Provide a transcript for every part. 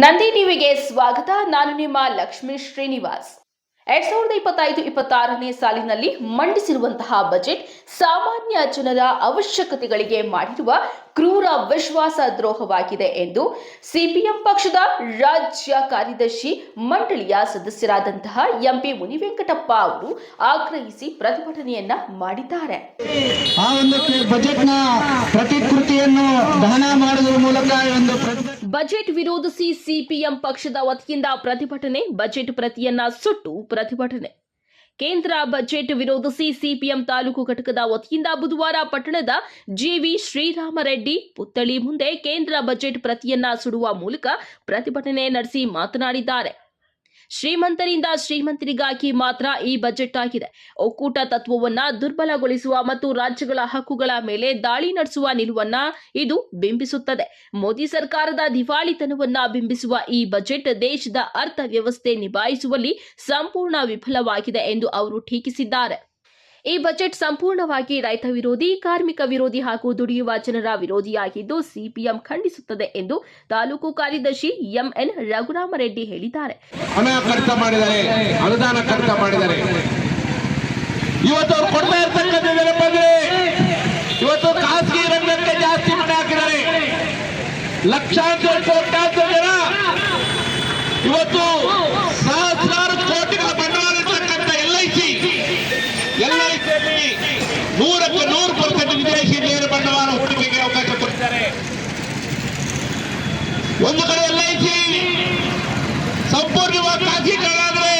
ನಂದಿ ಟಿವಿಗೆ ಸ್ವಾಗತ. ನಾನು ನಿಮ್ಮ ಲಕ್ಷ್ಮೀ ಶ್ರೀನಿವಾಸ್. ಎರಡ್ ಸಾವಿರದ ಇಪ್ಪತ್ತೈದು ಇಪ್ಪತ್ತಾರನೇ ಸಾಲಿನಲ್ಲಿ ಮಂಡಿಸಿರುವಂತಹ ಬಜೆಟ್ ಸಾಮಾನ್ಯ ಜನರ ಅವಶ್ಯಕತೆಗಳಿಗೆ ಮಾಡಿರುವ ಕ್ರೂರ ವಿಶ್ವಾಸ ದ್ರೋಹವಾಗಿದೆ ಎಂದು ಸಿಪಿಎಂ ಪಕ್ಷದ ರಾಜ್ಯ ಕಾರ್ಯದರ್ಶಿ ಮಂಡಳಿಯ ಸದಸ್ಯರಾದಂತಹ ಎಂಪಿ ಮುನಿವೆಂಕಟಪ್ಪ ಅವರು ಆಗ್ರಹಿಸಿ ಪ್ರತಿಭಟನೆಯನ್ನ ಮಾಡಿದ್ದಾರೆ. ಆ ಒಂದು ಬಜೆಟ್ನ ಪ್ರತಿಕೃತಿಯನ್ನು ಮಾಡುವ ಮೂಲಕ ಒಂದು ಬಜೆಟ್ ವಿರೋಧಿಸಿ ಸಿಪಿಎಂ ಪಕ್ಷದ ವತಿಯಿಂದ ಪ್ರತಿಭಟನೆ, ಬಜೆಟ್ ಪ್ರತಿಯನ್ನ ಸುಟ್ಟು ಪ್ರತಿಭಟನೆ. ಕೇಂದ್ರ ಬಜೆಟ್ ವಿರೋಧಿಸಿ ಸಿಪಿಎಂ ತಾಲೂಕು ಘಟಕದ ವತಿಯಿಂದ ಬುಧವಾರ ಪಟ್ಟಣದ ಜಿವಿ ಶ್ರೀರಾಮರೆಡ್ಡಿ ಪುತ್ಥಳಿ ಮುಂದೆ ಕೇಂದ್ರ ಬಜೆಟ್ ಪ್ರತಿಯನ್ನ ಸುಡುವ ಮೂಲಕ ಪ್ರತಿಭಟನೆ ನಡೆಸಿ ಮಾತನಾಡಿದ್ದಾರೆ. ಶ್ರೀಮಂತರಿಂದ ಶ್ರೀಮಂತರಿಗಾಗಿ ಮಾತ್ರ ಈ ಬಜೆಟ್ ಆಗಿದೆ. ಒಕ್ಕೂಟ ತತ್ವವನ್ನ ದುರ್ಬಲಗೊಳಿಸುವ ಮತ್ತು ರಾಜ್ಯಗಳ ಹಕ್ಕುಗಳ ಮೇಲೆ ದಾಳಿ ನಡೆಸುವ ನಿಲುವನ್ನ ಇದು ಬಿಂಬಿಸುತ್ತದೆ. ಮೋದಿ ಸರ್ಕಾರದ ದಿವಾಳಿತನವನ್ನ ಬಿಂಬಿಸುವ ಈ ಬಜೆಟ್ ದೇಶದ ಅರ್ಥವ್ಯವಸ್ಥೆ ನಿಭಾಯಿಸುವಲ್ಲಿ ಸಂಪೂರ್ಣ ವಿಫಲವಾಗಿದೆ ಎಂದು ಅವರು ಟೀಕಿಸಿದ್ದಾರೆ. ಈ ಬಜೆಟ್ ಸಂಪೂರ್ಣವಾಗಿ ರೈತ ವಿರೋಧಿ, ಕಾರ್ಮಿಕ ವಿರೋಧಿ ಹಾಗೂ ದುಡಿಯುವ ಜನರ ವಿರೋಧಿಯಾಗಿದ್ದು ಸಿಪಿಎಂ ಖಂಡಿಸುತ್ತದೆ ಎಂದು ತಾಲೂಕು ಕಾರ್ಯದರ್ಶಿ ಎಂಎನ್ ರಘುರಾಮರೆಡ್ಡಿ ಹೇಳಿದ್ದಾರೆ. ಅನುದಾನ ಇವತ್ತು ಕೊಡ್ತಾ ಇವತ್ತು ಖಾಸಗಿ ರಂಗಕ್ಕೆ ಜಾಸ್ತಿ ಹಾಕಿದ್ದಾರೆ. ಲಕ್ಷಾಂತರ ಕೋಟ್ಯಾಂತರ ಜನ ಇವತ್ತು ಸಹಸ್ರಾರು ಕೋಟಿಗಳ ಬಂಡವಾಳ ಇರ್ತಕ್ಕಂಥ L I C L I ಸಿಯಲ್ಲಿ ನೂರಕ್ಕೆ ನೂರು ಪರ್ಸೆಂಟ್ ವಿದೇಶಿ ನೇರ ಬಂಡವಾಳ ಹೂಡಿಕೆಗೆ ಅವಕಾಶ ಕೊಡ್ತಾರೆ. ಒಂದು ಕಡೆ ಎಲ್ ಐ ಸಿ ಸಂಪೂರ್ಣವಾಗಿ ಖಾಸಗೀಕರಣ ಆದರೆ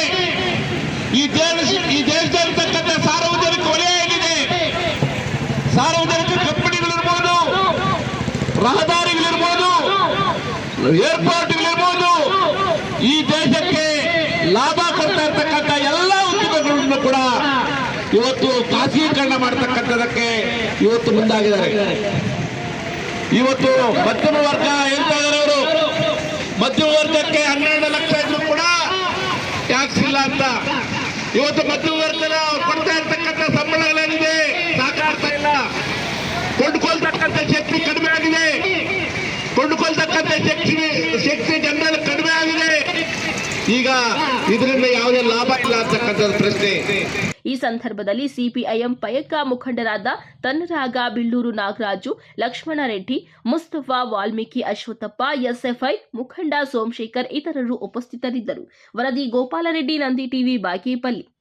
ಈ ದೇಶ ಈ ದೇಶದಲ್ಲಿರ್ತಕ್ಕಂಥ ಸಾರ್ವಜನಿಕ ವಲಯ ಸಾರ್ವಜನಿಕ ಕಂಪನಿಗಳಿರ್ಬೋದು, ರಹದಾರಿಗಳಿರ್ಬೋದು, ಏರ್ಪೋರ್ಟ್ಗಳಿರ್ಬೋದು, ಈ ದೇಶಕ್ಕೆ ಲಾಭ ಕೊಡ್ತಾ ಇರ್ತಕ್ಕಂಥ ಎಲ್ಲ ಉದ್ಯಮಗಳನ್ನು ಕೂಡ ಇವತ್ತು ಖಾಸಗೀಕರಣ ಮಾಡ್ತಕ್ಕಂಥದಕ್ಕೆ ಇವತ್ತು ಮುಂದಾಗಿದ್ದಾರೆ ಇವತ್ತು ಮಧ್ಯಮ ವರ್ಗ ಹೇಳ್ತಾ ಇದ್ದಾರೆ ಅವರು. ಮಧ್ಯಮ ವರ್ಗಕ್ಕೆ ಹನ್ನೆರಡು ಲಕ್ಷ ಇದ್ರು ಕೂಡ ಟ್ಯಾಕ್ಸ್ ಇಲ್ಲ ಅಂತ. ಇವತ್ತು ಮಧ್ಯಮ ವರ್ಗದ ಕೊಡ್ತಾ ಇರ್ತಕ್ಕಂಥ ಸಂಬಳಗಳೇನಿದೆ? ಸಾಕಾಗ್ತಾ ಇಲ್ಲ. ಕೊಂಡ್ಕೊಳ್ತಕ್ಕಂಥ ಶಕ್ತಿ ಕಡಿಮೆ ಆಗಿದೆ. ಕೊಂಡ್ಕೊಳ್ತಕ್ಕಂಥ ಶಕ್ತಿ ಶಕ್ತಿ ಜನರಲ್ಲಿ ಕಡಿಮೆ ಆಗಿದೆ. ಈಗ ಇದರಿಂದ ಯಾವುದೇ ಲಾಭ ಇಲ್ಲ ಅಂತಕ್ಕಂಥದ್ದು ಪ್ರಶ್ನೆ. ಈ ಸಂದರ್ಭದಲ್ಲಿ ಸಿಪಿಐಎಂ ಪಯಕ್ಕ ಮುಖಂಡರಾದ ತನ್ನರಾಗ ಬಿಳ್ಳೂರು ನಾಗರಾಜು, ಲಕ್ಷ್ಮಣ ರೆಡ್ಡಿ, ಮುಸ್ತಫಾ ವಾಲ್ಮೀಕಿ ಅಶ್ವತ್ಥಪ್ಪ, ಎಸ್ಎಫ್ಐ ಮುಖಂಡ ಸೋಮಶೇಖರ್ ಇತರರು ಉಪಸ್ಥಿತರಿದ್ದರು. ವರದಿ ಗೋಪಾಲರೆಡ್ಡಿ, ನಂದಿ ಟಿವಿ, ಬಾಗೇಪಲ್ಲಿ.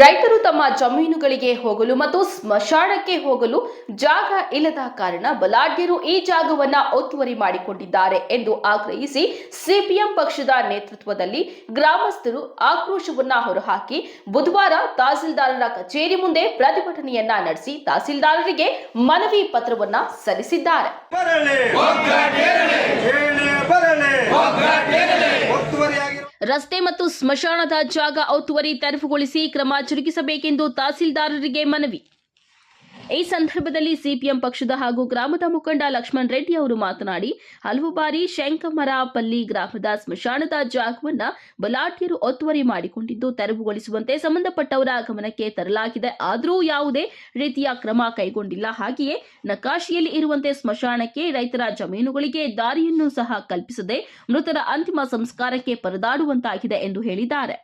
ರೈತರು ತಮ್ಮ ಜಮೀನುಗಳಿಗೆ ಹೋಗಲು ಮತ್ತು ಸ್ಮಶಾನಕ್ಕೆ ಹೋಗಲು ಜಾಗ ಇಲ್ಲದ ಕಾರಣ ಬಲಾಢ್ಯರು ಈ ಜಾಗವನ್ನ ಒತ್ತುವರಿ ಮಾಡಿಕೊಂಡಿದ್ದಾರೆ ಎಂದು ಆಗ್ರಹಿಸಿ ಸಿಪಿಎಂ ಪಕ್ಷದ ನೇತೃತ್ವದಲ್ಲಿ ಗ್ರಾಮಸ್ಥರು ಆಕ್ರೋಶವನ್ನ ಹೊರಹಾಕಿ ಬುಧವಾರ ತಹಸೀಲ್ದಾರರ ಕಚೇರಿ ಮುಂದೆ ಪ್ರತಿಭಟನೆಯನ್ನ ನಡೆಸಿ ತಹಸೀಲ್ದಾರರಿಗೆ ಮನವಿ ಪತ್ರವನ್ನ ಸಲ್ಲಿಸಿದ್ದಾರೆ. ರಸ್ತೆ ಮತ್ತು ಸ್ಮಶಾನದ ಜಾಗ ಒತ್ತುವರಿ ತೆರವುಗೊಳಿಸಿ ಕ್ರಮ ಜರುಗಿಸಬೇಕೆಂದು ತಹಸೀಲ್ದಾರರಿಗೆ ಮನವಿ. ಈ ಸಂದರ್ಭದಲ್ಲಿ ಸಿಪಿಎಂ ಪಕ್ಷದ ಹಾಗೂ ಗ್ರಾಮದ ಮುಖಂಡ ಲಕ್ಷ್ಮಣ್ ರೆಡ್ಡಿ ಅವರು ಮಾತನಾಡಿ, ಹಲವು ಬಾರಿ ಶಂಕಮರಾಪಲ್ಲಿ ಗ್ರಾಮದ ಸ್ಮಶಾನದ ಜಾಗವನ್ನ ಬಲಾಢ್ಯರು ಒತ್ತುವರಿ ಮಾಡಿಕೊಂಡಿದ್ದು, ತೆರವುಗೊಳಿಸುವಂತೆ ಸಂಬಂಧಪಟ್ಟವರ ಗಮನಕ್ಕೆ ತರಲಾಗಿದೆ. ಆದರೂ ಯಾವುದೇ ರೀತಿಯ ಕ್ರಮ ಕೈಗೊಂಡಿಲ್ಲ. ಹಾಗೆಯೇ ನಕಾಶಿಯಲ್ಲಿ ಇರುವಂತೆ ಸ್ಮಶಾನಕ್ಕೆ ರೈತರ ಜಮೀನುಗಳಿಗೆ ದಾರಿಯನ್ನು ಸಹ ಕಲ್ಪಿಸದೆ ಮೃತರ ಅಂತಿಮ ಸಂಸ್ಕಾರಕ್ಕೆ ಪರದಾಡುವಂತಾಗಿದೆ ಎಂದು ಹೇಳಿದ್ದಾರೆ.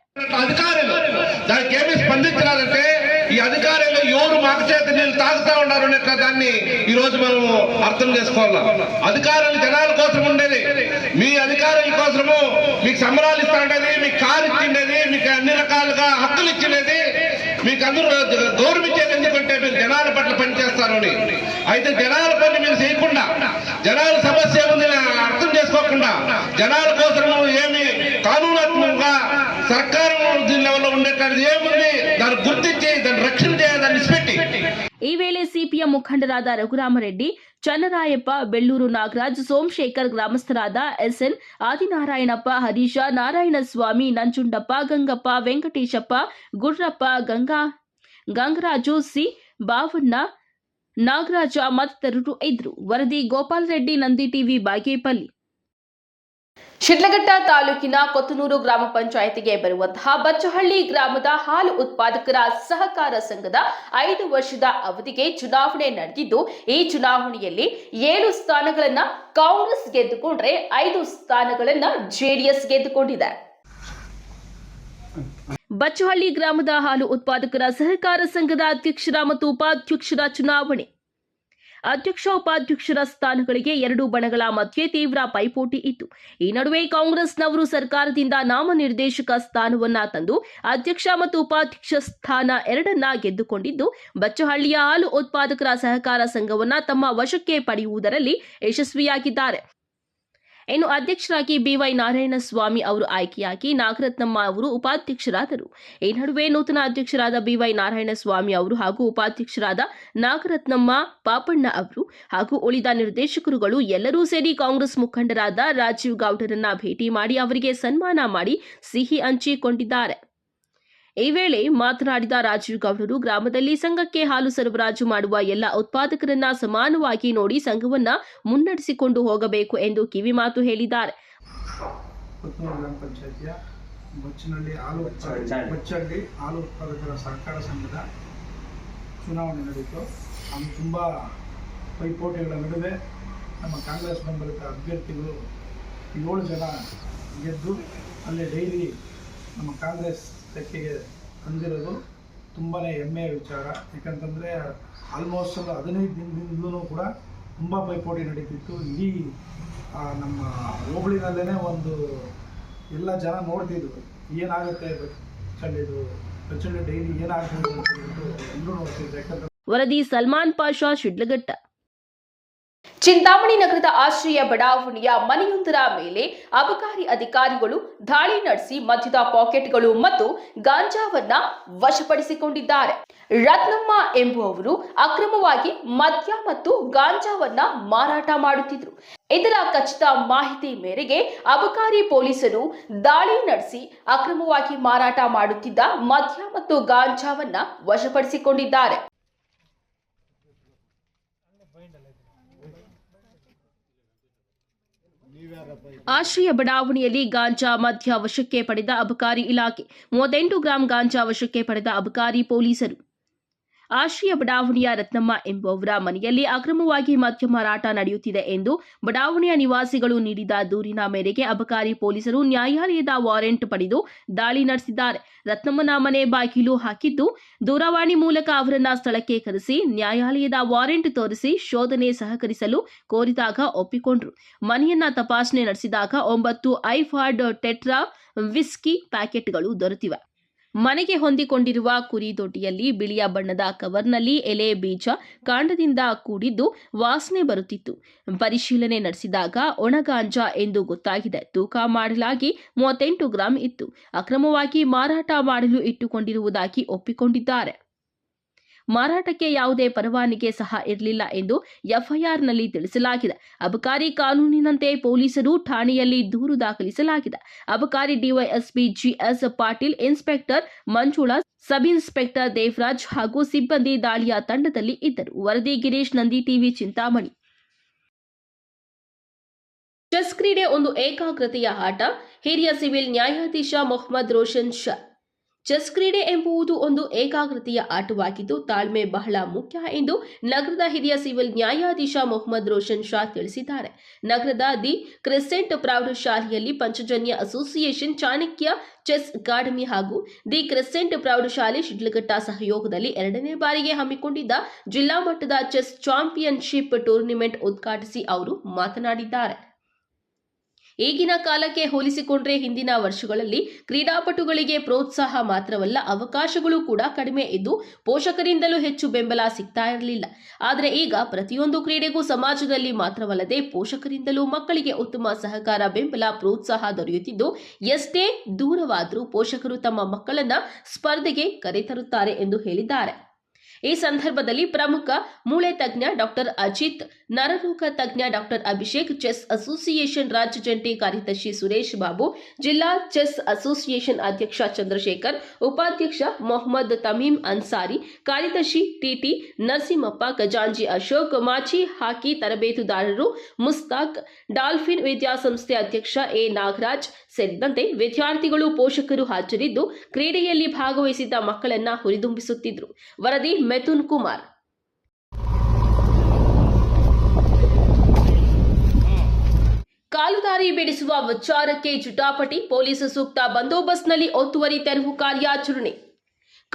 ఈ అధికారంలో ఎవరు మాకు చేత నీళ్ళు తాగుతా ఉన్నారు అనే దాన్ని ఈ రోజు మనము అర్థం చేసుకోవాలి? అధికారులు జనాల కోసం ఉండేది. మీ అధికారుల కోసము మీకు సంబరాలు ఇస్తా ఉండేది మీకు కారు ఇచ్చిండేది మీకు అన్ని రకాలుగా హక్కులు ఇచ్చినది మీకు అందరూ గౌరవించేది ఎందుకంటే మీరు జనాల పట్ల పనిచేస్తారని అని. అయితే జనాల పని మీరు చేయకుండా జనాల సమస్య ఉంది అర్థం చేసుకోకుండా జనాల కోసం ఏమి కానూనాత్మకంగా సర్కారం లెవెల్లో ఉండేటది ఏముంది ಸಿಪಿಎಂ ಮುಖಂಡರಾದ ರಘುರಾಮರೆಡ್ಡಿ, ಚನ್ನರಾಯಪ್ಪ, ಬೆಳ್ಳೂರು ನಾಗರಾಜ್, ಸೋಮಶೇಖರ್ ಗ್ರಾಮಸ್ಥರಾದ ಎಸ್ಎನ್ ಆದಿನಾರಾಯಣಪ್ಪ, ಹರೀಶ ನಾರಾಯಣಸ್ವಾಮಿ, ನಂಜುಂಡಪ್ಪ, ಗಂಗಪ್ಪ, ವೆಂಕಟೇಶಪ್ಪ, ಗುರ್ರಪ್ಪ, ಗಂಗಾ, ಗಂಗರಾಜು, ಸಿ ಬಾವಣ್ಣ, ನಾಗರಾಜ ಮತ್ತಿತರರು ಇದ್ರು ವರದಿ ಗೋಪಾಲ್ ರೆಡ್ಡಿ, ನಂದಿ ಟಿವಿ, ಬಾಗೇಪಲ್ಲಿ. ಶಿಡ್ಲಘಟ್ಟ ತಾಲೂಕಿನ ಕೊತ್ತನೂರು ಗ್ರಾಮ ಪಂಚಾಯಿತಿಗೆ ಬರುವಂತಹ ಬಚ್ಚಹಳ್ಳಿ ಗ್ರಾಮದ ಹಾಲು ಉತ್ಪಾದಕರ ಸಹಕಾರ ಸಂಘದ ಐದು ವರ್ಷದ ಅವಧಿಗೆ ಚುನಾವಣೆ ನಡೆದಿದ್ದು, ಈ ಚುನಾವಣೆಯಲ್ಲಿ ಏಳು ಸ್ಥಾನಗಳನ್ನ ಕಾಂಗ್ರೆಸ್ ಗೆದ್ದುಕೊಂಡ್ರೆ ಐದು ಸ್ಥಾನಗಳನ್ನ ಜೆಡಿಎಸ್ ಗೆದ್ದುಕೊಂಡಿದೆ. ಬಚ್ಚಹಳ್ಳಿ ಗ್ರಾಮದ ಹಾಲು ಉತ್ಪಾದಕರ ಸಹಕಾರ ಸಂಘದ ಅಧ್ಯಕ್ಷರ ಮತ್ತು ಉಪಾಧ್ಯಕ್ಷರ ಚುನಾವಣೆ ಅಧ್ಯಕ್ಷ ಉಪಾಧ್ಯಕ್ಷರ ಸ್ಥಾನಗಳಿಗೆ ಎರಡು ಬಣಗಳ ಮಧ್ಯೆ ತೀವ್ರ ಪೈಪೋಟಿ ಇತ್ತು. ಈ ನಡುವೆ ಕಾಂಗ್ರೆಸ್ನವರು ಸರ್ಕಾರದಿಂದ ನಾಮನಿರ್ದೇಶಕ ಸ್ಥಾನವನ್ನ ತಂದು, ಅಧ್ಯಕ್ಷ ಮತ್ತು ಉಪಾಧ್ಯಕ್ಷ ಸ್ಥಾನ ಎರಡನ್ನ ಗೆದ್ದುಕೊಂಡಿದ್ದು, ಬಚ್ಚಹಳ್ಳಿಯ ಹಾಲು ಉತ್ಪಾದಕರ ಸಹಕಾರ ಸಂಘವನ್ನ ತಮ್ಮ ವಶಕ್ಕೆ ಪಡೆಯುವುದರಲ್ಲಿ ಯಶಸ್ವಿಯಾಗಿದ್ದಾರೆ. ಇನ್ನು ಅಧ್ಯಕ್ಷರಾಗಿ ಬಿವೈ ನಾರಾಯಣಸ್ವಾಮಿ ಅವರು ಆಯ್ಕೆಯಾಗಿ ನಾಗರತ್ನಮ್ಮ ಅವರು ಉಪಾಧ್ಯಕ್ಷರಾದರು. ಈ ನಡುವೆ ನೂತನ ಅಧ್ಯಕ್ಷರಾದ ಬಿವೈ ನಾರಾಯಣಸ್ವಾಮಿ ಅವರು ಹಾಗೂ ಉಪಾಧ್ಯಕ್ಷರಾದ ನಾಗರತ್ನಮ್ಮ ಪಾಪಣ್ಣ ಅವರು ಹಾಗೂ ಉಳಿದ ನಿರ್ದೇಶಕರುಗಳು ಎಲ್ಲರೂ ಸೇರಿ ಕಾಂಗ್ರೆಸ್ ಮುಖಂಡರಾದ ರಾಜೀವ್ ಗೌಡರನ್ನ ಭೇಟಿ ಮಾಡಿ ಅವರಿಗೆ ಸನ್ಮಾನ ಮಾಡಿ ಸಿಹಿ ಹಂಚಿಕೊಂಡಿದ್ದಾರೆ. ಈ ವೇಳೆ ಮಾತನಾಡಿದ ರಾಜೀವ್ ಗೌಡರು ಗ್ರಾಮದಲ್ಲಿ ಸಂಘಕ್ಕೆ ಹಾಲು ಸರಬರಾಜು ಮಾಡುವ ಎಲ್ಲ ಉತ್ಪಾದಕರನ್ನ ಸಮಾನವಾಗಿ ನೋಡಿ ಸಂಘವನ್ನ ಮುನ್ನಡೆಸಿಕೊಂಡು ಹೋಗಬೇಕು ಎಂದು ಹೇಳಿದ್ದಾರೆ. ಗ್ರಾಮ ಪಂಚಾಯತಿಯ ಬಚ್ಚನಹಳ್ಳಿ ಹಾಲು ಹಾಲು ಉತ್ಪಾದಕರ ಸಹಕಾರ ಸಂಘದ ಚುನಾವಣೆ ನಡೆಯಿತು. ಅದು ತುಂಬ ಪೈಪೋಟಿಗಳ ನಡುವೆ ನಮ್ಮ ಕಾಂಗ್ರೆಸ್ ಬೆಂಬಲಿತ ಅಭ್ಯರ್ಥಿಗಳು ಏಳು ಜನ ಗೆದ್ದು ಅಲ್ಲಿ ಡೈಲಿ ನಮ್ಮ ಕಾಂಗ್ರೆಸ್ ತೆಕ್ಕೆಗೆ ತಂದಿರೋದು ತುಂಬಾ ಹೆಮ್ಮೆಯ ವಿಚಾರ. ಯಾಕಂತಂದರೆ ಆಲ್ಮೋಸ್ಟ್ ಹದಿನೈದು ದಿನದಿಂದಲೂ ಕೂಡ ತುಂಬ ಪೈಪೋಟಿ ನಡೀತಿತ್ತು. ಇಡೀ ನಮ್ಮ ಹೋಬಳಿನಲ್ಲೇ ಒಂದು ಎಲ್ಲ ಜನ ನೋಡ್ತಿದ್ರು. ಏನಾಗುತ್ತೆ ಚಂಡಿದು ಪ್ರಚಂಡ ಡೈಲಿ ಏನಾಗುತ್ತೆ ಎಲ್ಲರೂ ನೋಡ್ತಿದ್ರು. ಯಾಕಂದ್ರೆ ವರದಿ ಸಲ್ಮಾನ್ ಪಾಷಾ ಶಿಡ್ಲಘಟ್ಟ. ಚಿಂತಾಮಣಿ ನಗರದ ಆಶ್ರಯ ಬಡಾವಣೆಯ ಮನೆಯೊಂದರ ಮೇಲೆ ಅಬಕಾರಿ ಅಧಿಕಾರಿಗಳು ದಾಳಿ ನಡೆಸಿ ಮದ್ಯದ ಪಾಕೆಟ್ಗಳು ಮತ್ತು ಗಾಂಜಾವನ್ನ ವಶಪಡಿಸಿಕೊಂಡಿದ್ದಾರೆ. ರತ್ನಮ್ಮ ಎಂಬುವವರು ಅಕ್ರಮವಾಗಿ ಮದ್ಯ ಮತ್ತು ಗಾಂಜಾವನ್ನ ಮಾರಾಟ ಮಾಡುತ್ತಿದ್ರು ಇದರ ಖಚಿತ ಮಾಹಿತಿ ಮೇರೆಗೆ ಅಬಕಾರಿ ಪೊಲೀಸರು ದಾಳಿ ನಡೆಸಿ ಅಕ್ರಮವಾಗಿ ಮಾರಾಟ ಮಾಡುತ್ತಿದ್ದ ಮದ್ಯ ಮತ್ತು ಗಾಂಜಾವನ್ನ ವಶಪಡಿಸಿಕೊಂಡಿದ್ದಾರೆ. ಆಶ್ರಯ ಬಡಾವಣೆಯಲ್ಲಿ ಗಾಂಜಾ ಮಧ್ಯ ವಶಕ್ಕೆ ಪಡೆದ ಅಬಕಾರಿ ಇಲಾಖೆ, ಮೂವತ್ತೆಂಟು ಗ್ರಾಂ ಗಾಂಜಾ ವಶಕ್ಕೆ ಪಡೆದ ಅಬಕಾರಿ ಪೊಲೀಸರು. ಆಶ್ರಯ ಬಡಾವಣೆಯ ರತ್ನಮ್ಮ ಎಂಬುವವರ ಮನೆಯಲ್ಲಿ ಅಕ್ರಮವಾಗಿ ಮದ್ಯ ಮಾರಾಟ ನಡೆಯುತ್ತಿದೆ ಎಂದು ಬಡಾವಣೆಯ ನಿವಾಸಿಗಳು ನೀಡಿದ ದೂರಿನ ಮೇರೆಗೆ ಅಬಕಾರಿ ಪೊಲೀಸರು ನ್ಯಾಯಾಲಯದ ವಾರೆಂಟ್ ಪಡೆದು ದಾಳಿ ನಡೆಸಿದ್ದಾರೆ. ರತ್ನಮ್ಮನ ಮನೆ ಬಾಗಿಲು ಹಾಕಿದ್ದು ದೂರವಾಣಿ ಮೂಲಕ ಅವರನ್ನ ಸ್ಥಳಕ್ಕೆ ಕರೆಸಿ ನ್ಯಾಯಾಲಯದ ವಾರೆಂಟ್ ತೋರಿಸಿ ಶೋಧನೆ ಸಹಕರಿಸಲು ಕೋರಿದಾಗ ಒಪ್ಪಿಕೊಂಡ್ರು. ಮನೆಯನ್ನ ತಪಾಸಣೆ ನಡೆಸಿದಾಗ ಒಂಬತ್ತು ಐಫಾರ್ಡ್ ಟೆಟ್ರಾ ವಿಸ್ಕಿ ಪ್ಯಾಕೆಟ್ಗಳು ದೊರೆತಿವೆ. ಮನೆಗೆ ಹೊಂದಿಕೊಂಡಿರುವ ಕುರಿ ತೊಟ್ಟಿಯಲ್ಲಿ ಬಿಳಿಯ ಬಣ್ಣದ ಕವರ್ನಲ್ಲಿ ಎಲೆ ಬೀಜ ಕಾಂಡದಿಂದ ಕೂಡಿದ್ದು ವಾಸನೆ ಬರುತ್ತಿತ್ತು. ಪರಿಶೀಲನೆ ನಡೆಸಿದಾಗ ಒಣಗಾಂಜಾ ಎಂದು ಗೊತ್ತಾಗಿದೆ. ತೂಕ ಮಾಡಲಾಗಿ ಮೂವತ್ತೆಂಟು ಗ್ರಾಂ ಇತ್ತು. ಅಕ್ರಮವಾಗಿ ಮಾರಾಟ ಮಾಡಲು ಇಟ್ಟುಕೊಂಡಿರುವುದಾಗಿ ಒಪ್ಪಿಕೊಂಡಿದ್ದಾರೆ. ಮಾರಾಟಕ್ಕೆ ಯಾವುದೇ ಪರವಾನಿಗೆ ಸಹ ಇರಲಿಲ್ಲ ಎಂದು ಎಫ್ಐಆರ್ನಲ್ಲಿ ತಿಳಿಸಲಾಗಿದೆ. ಅಬಕಾರಿ ಕಾನೂನಿನಂತೆ ಪೊಲೀಸರು ಠಾಣೆಯಲ್ಲಿ ದೂರು ದಾಖಲಿಸಲಾಗಿದೆ. ಅಬಕಾರಿ DYSP GS Patil, inspector Manjula, sub inspector Devaraj ಹಾಗೂ ಸಿಬ್ಬಂದಿ ದಾಳಿಯ ತಂಡದಲ್ಲಿ ಇದ್ದರು. ವರದಿ ಗಿರೀಶ್, ನಂದಿ ಟಿವಿ, ಚಿಂತಾಮಣಿ. ಚೆಸ್ ಕ್ರೀಡೆ ಒಂದು ಏಕಾಗ್ರತೆಯ ಆಟ. ಹಿರಿಯ ಸಿವಿಲ್ ನ್ಯಾಯಾಧೀಶ ಮೊಹಮ್ಮದ್ ರೋಷನ್ ಶಾ ಚೆಸ್ ಕ್ರೀಡೆ ಎಂಬುದು ಒಂದು ಏಕಾಗ್ರತೆಯ ಆಟವಾಗಿದ್ದು, ತಾಳ್ಮೆ ಬಹಳ ಮುಖ್ಯ ಎಂದು ನಗರದ ಹಿರಿಯ ಸಿವಿಲ್ ನ್ಯಾಯಾಧೀಶ ಮೊಹಮ್ಮದ್ ರೋಷನ್ ಶಾ ತಿಳಿಸಿದ್ದಾರೆ. ನಗರದ ದಿ ಕ್ರಿಸೆಂಟ್ ಪ್ರೌಢಶಾಲೆಯಲ್ಲಿ Panchajanya association Chanakya chess academy ಹಾಗೂ ದಿ ಕ್ರಿಸೆಂಟ್ ಪ್ರೌಢಶಾಲೆ ಶಿಡ್ಲಘಟ್ಟ ಸಹಯೋಗದಲ್ಲಿ ಎರಡನೇ ಬಾರಿಗೆ ಹಮ್ಮಿಕೊಂಡಿದ್ದ ಜಿಲ್ಲಾ ಮಟ್ಟದ ಚೆಸ್ ಚಾಂಪಿಯನ್ಶಿಪ್ ಟೂರ್ನಿಮೆಂಟ್ ಉದ್ಘಾಟಿಸಿ ಅವರು ಮಾತನಾಡಿದ್ದಾರೆ. ಈಗಿನ ಕಾಲಕ್ಕೆ ಹೋಲಿಸಿಕೊಂಡ್ರೆ ಹಿಂದಿನ ವರ್ಷಗಳಲ್ಲಿ ಕ್ರೀಡಾಪಟುಗಳಿಗೆ ಪ್ರೋತ್ಸಾಹ ಮಾತ್ರವಲ್ಲ, ಅವಕಾಶಗಳು ಕೂಡ ಕಡಿಮೆ ಇದ್ದು ಪೋಷಕರಿಂದಲೂ ಹೆಚ್ಚು ಬೆಂಬಲ ಸಿಗ್ತಾ ಇರಲಿಲ್ಲ. ಆದರೆ ಈಗ ಪ್ರತಿಯೊಂದು ಕ್ರೀಡೆಗೂ ಸಮಾಜದಲ್ಲಿ ಮಾತ್ರವಲ್ಲದೆ ಪೋಷಕರಿಂದಲೂ ಮಕ್ಕಳಿಗೆ ಉತ್ತಮ ಸಹಕಾರ, ಬೆಂಬಲ, ಪ್ರೋತ್ಸಾಹ ದೊರೆಯುತ್ತಿದ್ದು, ಎಷ್ಟೇ ದೂರವಾದರೂ ಪೋಷಕರು ತಮ್ಮ ಮಕ್ಕಳನ್ನ ಸ್ಪರ್ಧೆಗೆ ಕರೆತರುತ್ತಾರೆ ಎಂದು ಹೇಳಿದ್ದಾರೆ. ಈ ಸಂದರ್ಭದಲ್ಲಿ ಪ್ರಮುಖ ಮೂಳೆ ತಜ್ಞ ಡಾಕ್ಟರ್ ಅಜಿತ್, ನರರೋಗ ತಜ್ಞ ಡಾಕ್ಟರ್ ಅಭಿಷೇಕ್, ಚೆಸ್ ಅಸೋಸಿಯೇಷನ್ ರಾಜ್ಯ ಜಂಟಿ ಕಾರ್ಯದರ್ಶಿ ಸುರೇಶ್ ಬಾಬು, ಜಿಲ್ಲಾ ಚೆಸ್ ಅಸೋಸಿಯೇಷನ್ ಅಧ್ಯಕ್ಷ ಚಂದ್ರಶೇಖರ್, ಉಪಾಧ್ಯಕ್ಷ ಮೊಹಮ್ಮದ್ ತಮೀಮ್ ಅನ್ಸಾರಿ, ಕಾರ್ಯದರ್ಶಿ ಟಿಟಿ ನರಸಿಂಹಪ್ಪ ಖಜಾಂಜಿ ಅಶೋಕ್ ಮಾಚಿ ಹಾಕಿ ತರಬೇತುದಾರರು ಮುಸ್ತಾಕ್, ಡಾಲ್ಫಿನ್ ವಿದ್ಯಾಸಂಸ್ಥೆ ಅಧ್ಯಕ್ಷ ಎ. ನಾಗರಾಜ್ ಸೇರಿದಂತೆ ವಿದ್ಯಾರ್ಥಿಗಳು ಪೋಷಕರು ಹಾಜರಿದ್ದು, ಕ್ರೀಡೆಯಲ್ಲಿ ಭಾಗವಹಿಸಿದ್ದ ಮಕ್ಕಳನ್ನ ಹುರಿದುಂಬಿಸುತ್ತಿದ್ದರು ವರದಿ ಮೆಥುನ್ ಕುಮಾರ್. ಕಾಲುದಾರಿ ಬಿಡಿಸುವ ವಿಚಾರಕ್ಕೆ ಚುಟಾಪಟಿ ಪೊಲೀಸ್ ಸೂಕ್ತ ಬಂದೋಬಸ್ತ್ನಲ್ಲಿ ಒತ್ತುವರಿ ತೆರವು ಕಾರ್ಯಾಚರಣೆ.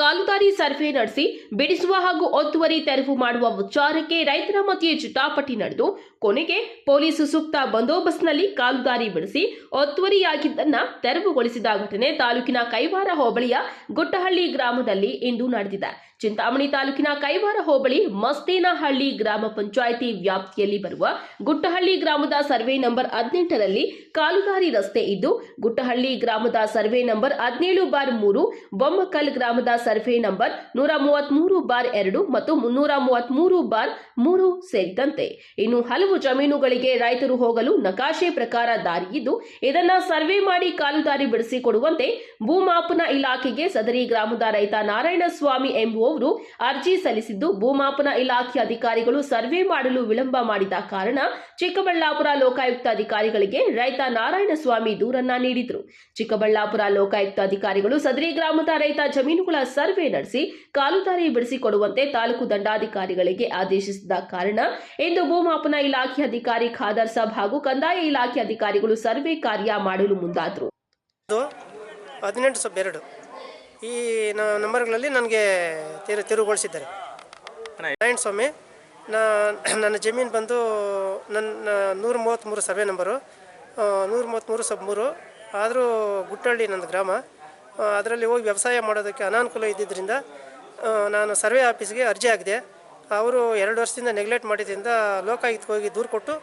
ಕಾಲುದಾರಿ ಸರ್ವೆ ನಡೆಸಿ, ಬಿಡಿಸುವ ಹಾಗೂ ಒತ್ತುವರಿ ತೆರವು ಮಾಡುವ ವಿಚಾರಕ್ಕೆ ರೈತರ ಮಧ್ಯೆ ಜುಟಾಪಟಿ ನಡೆದು, ಕೊನೆಗೆ ಪೊಲೀಸ್ ಸೂಕ್ತ ಬಂದೋಬಸ್ತ್ನಲ್ಲಿ ಕಾಲುದಾರಿ ಬಿಡಿಸಿ, ಒತ್ತುವರಿಯಾಗಿದ್ದನ್ನ ತೆರವುಗೊಳಿಸಿದ ಘಟನೆ ತಾಲೂಕಿನ ಕೈವಾರ ಹೋಬಳಿಯ ಗುಟ್ಟಹಳ್ಳಿ ಗ್ರಾಮದಲ್ಲಿ ಇಂದು ನಡೆದಿದೆ. ಚಿಂತಾಮಣಿ ತಾಲೂಕಿನ ಕೈವಾರ ಹೋಬಳಿ ಮಸ್ತೇನಹಳ್ಳಿ ಗ್ರಾಮ ಪಂಚಾಯಿತಿ ವ್ಯಾಪ್ತಿಯಲ್ಲಿ ಬರುವ ಗುಟ್ಟಹಳ್ಳಿ ಗ್ರಾಮದ ಸರ್ವೆ ನಂಬರ್ ಹದಿನೆಂಟರಲ್ಲಿ ಕಾಲುದಾರಿ ರಸ್ತೆ ಇದ್ದು, ಗುಟ್ಟಹಳ್ಳಿ ಗ್ರಾಮದ ಸರ್ವೆ ನಂಬರ್ ಹದಿನೇಳು ಬಾರ್ ಮೂರು, ಬೊಮ್ಮಕಲ್ ಗ್ರಾಮದ ಸರ್ವೆ ನಂಬರ್ ನೂರ ಮೂವತ್ಮೂರು ಬಾರ್ ಎರಡು ಮತ್ತು ಮುನ್ನೂರ ಮೂವತ್ಮೂರು ಬಾರ್ ಮೂರು ಸೇರಿದಂತೆ. ಇನ್ನು ಹಲವು ಜಮೀನುಗಳಿಗೆ ರೈತರು ಹೋಗಲು ನಕಾಶೆ ಪ್ರಕಾರ ದಾರಿ ಇದ್ದು, ಇದನ್ನ ಸರ್ವೆ ಮಾಡಿ ಕಾಲುದಾರಿ ಬಿಡಿಸಿಕೊಡುವಂತೆ ಭೂಮಾಪನ ಇಲಾಖೆಗೆ ಸದರಿ ಗ್ರಾಮದ ರೈತ ನಾರಾಯಣಸ್ವಾಮಿ ಎಂಬುವವರು ಅರ್ಜಿ ಸಲ್ಲಿಸಿದ್ದು, ಭೂಮಾಪನ ಇಲಾಖೆ ಅಧಿಕಾರಿಗಳು ಸರ್ವೆ ಮಾಡಲು ವಿಳಂಬ ಮಾಡಿದ ಕಾರಣ ಚಿಕ್ಕಬಳ್ಳಾಪುರ ಲೋಕಾಯುಕ್ತ ಅಧಿಕಾರಿಗಳಿಗೆ ರೈತ ನಾರಾಯಣಸ್ವಾಮಿ ದೂರನ್ನ ನೀಡಿದ್ರು. ಚಿಕ್ಕಬಳ್ಳಾಪುರ ಲೋಕಾಯುಕ್ತ ಅಧಿಕಾರಿಗಳು ಸದರಿ ಗ್ರಾಮದ ರೈತ ಜಮೀನುಗಳ ಸರ್ವೆ ನಡೆಸಿ ಕಾಲುದಾರಿ ಬಿಡಿಸಿಕೊಡುವಂತೆ ತಾಲೂಕು ದಂಡಾಧಿಕಾರಿಗಳಿಗೆ ಆದೇಶಿಸಿದ ಕಾರಣ ಇಂದು ಭೂಮಾಪನ ಇಲಾಖೆ ಅಧಿಕಾರಿ ಖಾದರ್ ಸಾಬ್ ಹಾಗೂ ಕಂದಾಯ ಇಲಾಖೆ ಅಧಿಕಾರಿಗಳು ಸರ್ವೆ ಕಾರ್ಯ ಮಾಡಲು ಮುಂದಾದರು. ಹದಿನೆಂಟು ಎರಡು. ಈ ನಂಬರ್ಗಳಲ್ಲಿ ನನಗೆ ತೆರು ತಿರುಗೊಳಿಸಿದ್ದಾರೆ. ನಾರಾಯಣ ಸ್ವಾಮಿ, ನಾ ನನ್ನ ಜಮೀನು ಬಂದು ನನ್ನ ನೂರ ಮೂವತ್ತ್ಮೂರು ಸರ್ವೆ ನಂಬರು ನೂರ ಮೂವತ್ತ್ಮೂರು ಸಬ್ ಮೂರು, ಆದರೂ ಗುಟ್ಟಳ್ಳಿ ನನ್ನ ಗ್ರಾಮ ಅದರಲ್ಲಿ ಹೋಗಿ ವ್ಯವಸಾಯ ಮಾಡೋದಕ್ಕೆ ಅನಾನುಕೂಲ ಇದ್ದಿದ್ದರಿಂದ ನಾನು ಸರ್ವೆ ಆಫೀಸ್ಗೆ ಅರ್ಜಿ ಹಾಕಿದೆ. ಅವರು ಎರಡು ವರ್ಷದಿಂದ ನೆಗ್ಲೆಕ್ಟ್ ಮಾಡಿದ್ರಿಂದ ಲೋಕಾಯುಕ್ತಕ್ಕೆ ಹೋಗಿ ದೂರು ಕೊಟ್ಟು,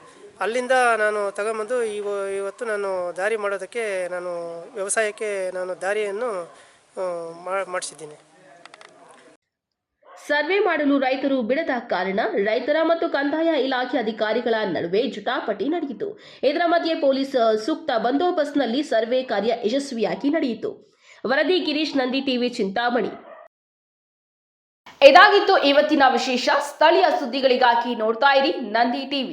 ಅಲ್ಲಿಂದ ನಾನು ತಗೊಂಬಂದು ಇವ ಇವತ್ತು ನಾನು ದಾರಿ ಮಾಡೋದಕ್ಕೆ ನಾನು ವ್ಯವಸಾಯಕ್ಕೆ ನಾನು ದಾರಿಯನ್ನು ಮಾಡಿಸಿದ್ದೀನಿ. ಸರ್ವೆ ಮಾಡಲು ರೈತರು ಬಿಡದ ಕಾರಣ ರೈತರ ಮತ್ತು ಕಂದಾಯ ಇಲಾಖೆ ಅಧಿಕಾರಿಗಳ ನಡುವೆ ಜುಟಾಪಟಿ ನಡೆಯಿತು. ಇದರ ಮಧ್ಯೆ ಪೊಲೀಸ್ ಸೂಕ್ತ ಬಂದೋಬಸ್ತ್ನಲ್ಲಿ ಸರ್ವೆ ಕಾರ್ಯ ಯಶಸ್ವಿಯಾಗಿ ನಡೆಯಿತು. ವರದಿ ಗಿರೀಶ್ ನಂದಿ ಟಿವಿ ಚಿಂತಾಮಣಿ. ಇದಾಗಿತ್ತು ಇವತ್ತಿನ ವಿಶೇಷ. ಸ್ಥಳೀಯ ಸುದ್ದಿಗಳಿಗಾಗಿ ನೋಡ್ತಾ ಇರಿ ನಂದಿ ಟಿವಿ.